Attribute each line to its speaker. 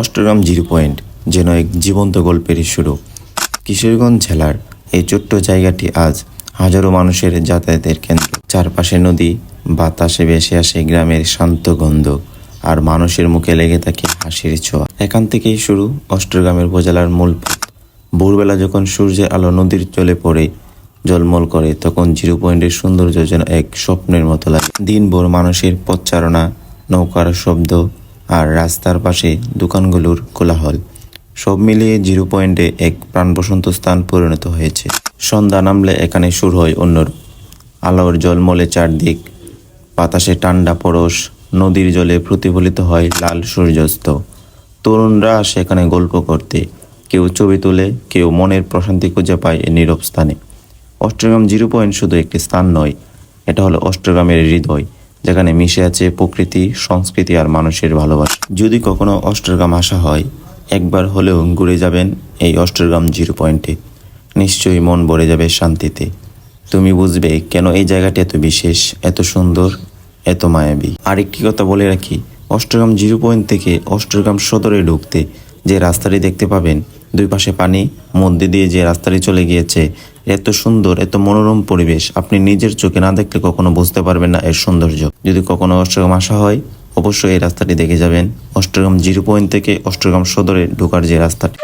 Speaker 1: Austagram zero point, যেন এক জীবন্ত গল্পের শুরু। কিশোরগঞ্জ জেলার এই ছোট্ট জায়গাটি আজ হাজারো মানুষের যাতায়াতের কেন্দ্র। চারপাশে নদী, বাতাসে ভেসে আসে গ্রামের শান্ত গন্ধ, আর মানুষের মুখে লেগে থাকে হাসির ছোঁয়া। এখান থেকেই শুরু অষ্টগ্রামের উপজেলার মূল পথ। ভোরবেলা যখন সূর্যের আলো নদীর চলে পড়ে, জলমল করে, তখন জিরো পয়েন্টের সৌন্দর্য যেন এক স্বপ্নের মতো লাগে। দিনভর মানুষের পথচারণা, নৌকার শব্দ আর রাস্তার পাশে দোকানগুলোর কোলাহল। সব মিলিয়ে জিরো পয়েন্টে এক প্রাণবসন্ত স্থান পরিণত হয়েছে। সন্ধ্যা নামলে এখানে শুরু হয় অন্যরূপ আলোর জলমলে চারদিক। বাতাসে ঠান্ডা পরশ, নদীর জলে প্রতিফলিত হয় লাল সূর্যাস্ত। তরুণরা আসে এখানে গল্প করতে। কেউ ছবি তুলে, কেউ মনের প্রশান্তি খুঁজে পায় এই নীরব স্থানে। অষ্টগ্রাম জিরো পয়েন্ট শুধু একটি স্থান নয়, এটা হলো অষ্টগ্রামের হৃদয়। যেখানে মিশে আছে প্রকৃতি, সংস্কৃতি আর মানুষের ভালোবাসা। যদি কখনো অষ্টগ্রাম আসা হয়, একবার হলেও ঘুরে যাবেন এই অষ্টগ্রাম জিরো পয়েন্টে। নিশ্চয়ই মন ভরে যাবে শান্তিতে। তুমি বুঝবে কেন এই জায়গাটি এত বিশেষ, এত সুন্দর, এত মায়াবী। আরেকটি কথা বলে রাখি অষ্টগ্রাম জিরো পয়েন্ট থেকে অষ্টগ্রাম সদরে ঢুকতে যে রাস্তাটি দেখতে পাবেন, দুই পাশে পানি, মধ্যে দিয়ে যে রাস্তাটি চলে গিয়েছে এত সুন্দর, এত মনোরম পরিবেশ আপনি নিজের চোখে না দেখলে কখনো বুঝতে পারবেন না এর সৌন্দর্য। যদি কখনো অষ্টগ্রাম আসা হয়, অবশ্যই এই রাস্তাটি দেখে যাবেন। অষ্টগ্রাম জিরো পয়েন্ট থেকে অষ্টগ্রাম সদরে ঢোকার যে রাস্তাটি।